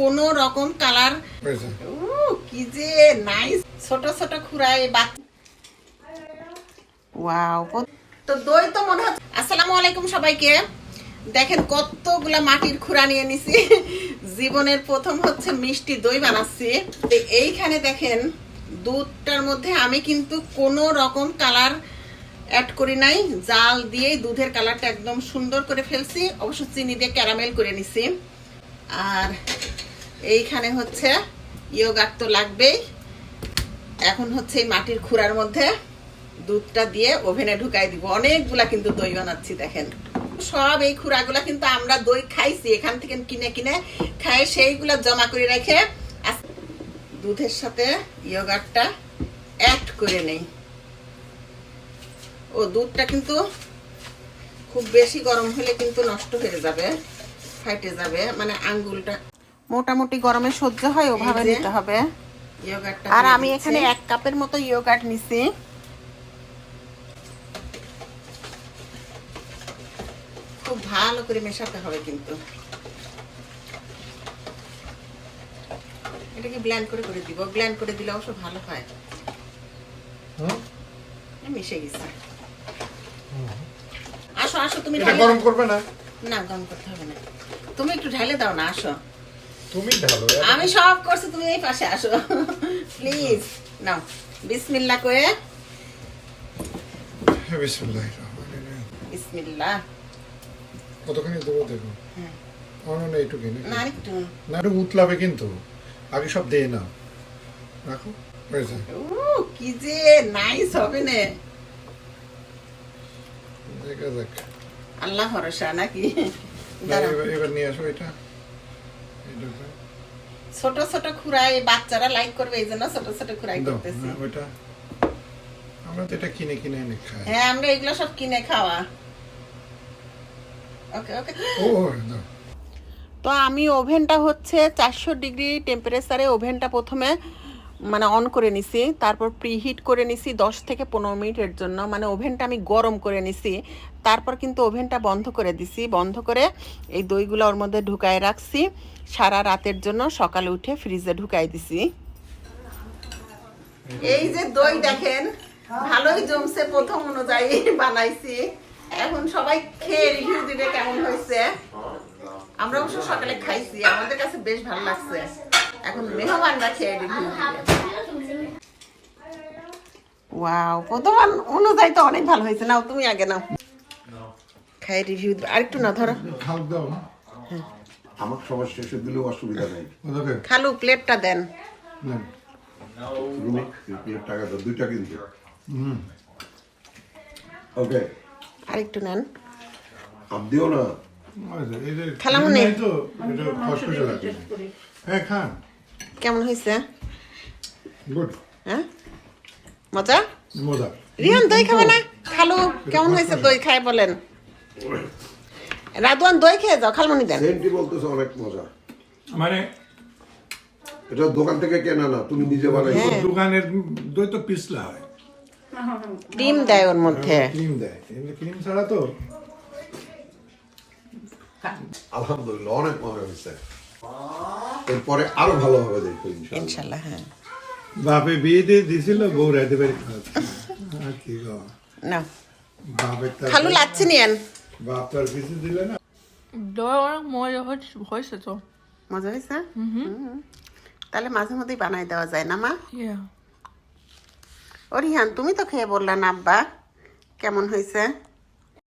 কোনো রকম কালার। কি যে নাইস ছোট ছোট ওয়াও তো দই তো মনে হচ্ছে আসসালামু আলাইকুম সবাইকে। দেখেন কতগুলা মাটির খুরা নিয়ে নিছি। জীবনের প্রথম হচ্ছে মিষ্টি দই বানাচ্ছি। এইখানে দেখেন দুধটার মধ্যে আমি কিন্তু কোনো রকম কালার অ্যাড করি নাই। জাল দিয়েই দুধের কালারটা একদম সুন্দর করে ফেলছি। অবশ্য চিনি দিয়ে ক্যারামেল করে নিছি। আর এইখানে হচ্ছে ইয়োগাট তো লাগবেই। এখন হচ্ছে এই মাটির খুরার মধ্যে দুধটা দিয়ে ওভেনে ঢুকাই দিব। অনেকগুলা কিন্তু দই বানাচ্ছি, দেখেন। সব এই খুরাগুলা কিন্তু আমরা দই খাইছি, এখান থেকে কিনে কিনে খাই, সেইগুলা জমা করে রেখে দুধের সাথে ইয়োগাটটা অ্যাড করে নেই। ও, দুধটা কিন্তু খুব বেশি গরম হলে কিন্তু নষ্ট হয়ে যাবে, ফাইটে যাবে মানে আঙ্গুলটা মোটামুটি গরমে সহ্য হয় ওভাবে নিতে হবে। আর আমি এখানে এক কাপের মতো ইয়োগার্ট নিছি। খুব ভালো করে মেশাতে হবে কিন্তু। এটাকে ব্ল্যান্ড করে করে দিব। ব্ল্যান্ড করে দিলে অবশ্য ভালো হয়। মিশে গেছে। আসো আসো তুমি গরম করবে না? না গরম করতে হবে না। তুমি একটু ঢালে দাও না আসো। তুমি ঢালো আমি সব করছি তুমি এই পাশে আসো। প্লিজ নাও। বিসমিল্লাহ করে রহিম। বিসমিল্লাহ কতখানি দেবো দেখো? হ্যাঁ। না এইটুকু না একটু। না একটু উতলাবে কিন্তু। আগে সব দিয়ে নাও। রাখো কি যে নাইস হবে না। দেখা যাক। আল্লাহ ভরসা নাকি? এবার- নিয়ে আসো এটা। ছোট ছোট খুরাই বাচ্চারা লাইক করবে এই জন্য ছোট ছোট খুরাই করতেছি। হ্যাঁ, আমরা তো এটা কিনে কিনে এনে খাই। হ্যাঁ আমরা এগুলো সব কিনে খাওয়া। ওকে ওকে। ও দাও। তো আমি ওভেনটা হচ্ছে চারশো ডিগ্রি টেম্পারেচারে ওভেনটা প্রথমে মানে অন করে নিছি, তারপর প্রিহিট করে নিছি দশ থেকে পনেরো মিনিটের জন্য। মানে ওভেনটা আমি গরম করে নিছি, তারপর কিন্তু ওভেনটা বন্ধ করে দিছি। বন্ধ করে এই দইগুলো ওর মধ্যে ঢুকায় রাখছি, সারা রাতের জন্য সকালে উঠে ফ্রিজে ঢুকাই দিছি। এই যে দই দেখেন, ভালোই জমছে প্রথম অনুযায়ী বানাইছি। এখন সবাই খেয়ে রিভিউ দিবে কেমন হয়েছে। আমরা অবশ্য সকালে খাইছি, আমাদের কাছে বেশ ভালো লাগছে। এখন মেহমানরা খেয়ে ওয়াও প্রথম অনুযায়ী তো অনেক ভালো হয়েছে। নাও তুমি আগে নাও। খাই রিভিউ আরেকটু না ধরো। খাও দাও। আমার সবার শেষে দিলেও অসুবিধা নেই। খালু প্লেটটা দেন। টাকা দাও দুইটা কিন্তু ওকে আরেকটু নেন। আপ দিও না। হয়েছে, এই যে খালামুনি। নাই। তো হ্যাঁ খান। কেমন হয়েছে? গুড হ্যাঁ? মজা? মজা। রিয়ান দই খাবে না? খালু কেমন হয়েছে দই? খায় বলেন। রাদওয়ান দই খেয়ে যাও খালমনি দেন। সেন্টি বলতেছে অনেক মজা। মানে এটা দোকান থেকে কেনা না তুমি নিজে বানাইছো হ্যাঁ। দোকানের দই তো পিছলা হয়। ডিম দেয় ওর মধ্যে। ক্রিম দেয়। ক্রিম ছাড়া তো আলহামদুলিল্লাহ অনেক মজা হয়েছে। এরপরে আরও ভালো হবে দেখো ইনশাআল্লাহ। ইনশাল্লাহ হ্যাঁ। বাপে বিয়ে দিয়ে দিছিল বউ রাতে বাড়ি কি গো? না। খালু লাচ্ছি নিয়েন বাপ তার কিছু দিলে না? দই অনেক মজা হয়েছে তো। মজা হয়েছে? তাহলে মাঝে মধ্যেই বানাই দেওয়া যায় না মা? ইয়া। ও রিহান তুমি তো খেয়ে বললা না আব্বা। কেমন হয়েছে?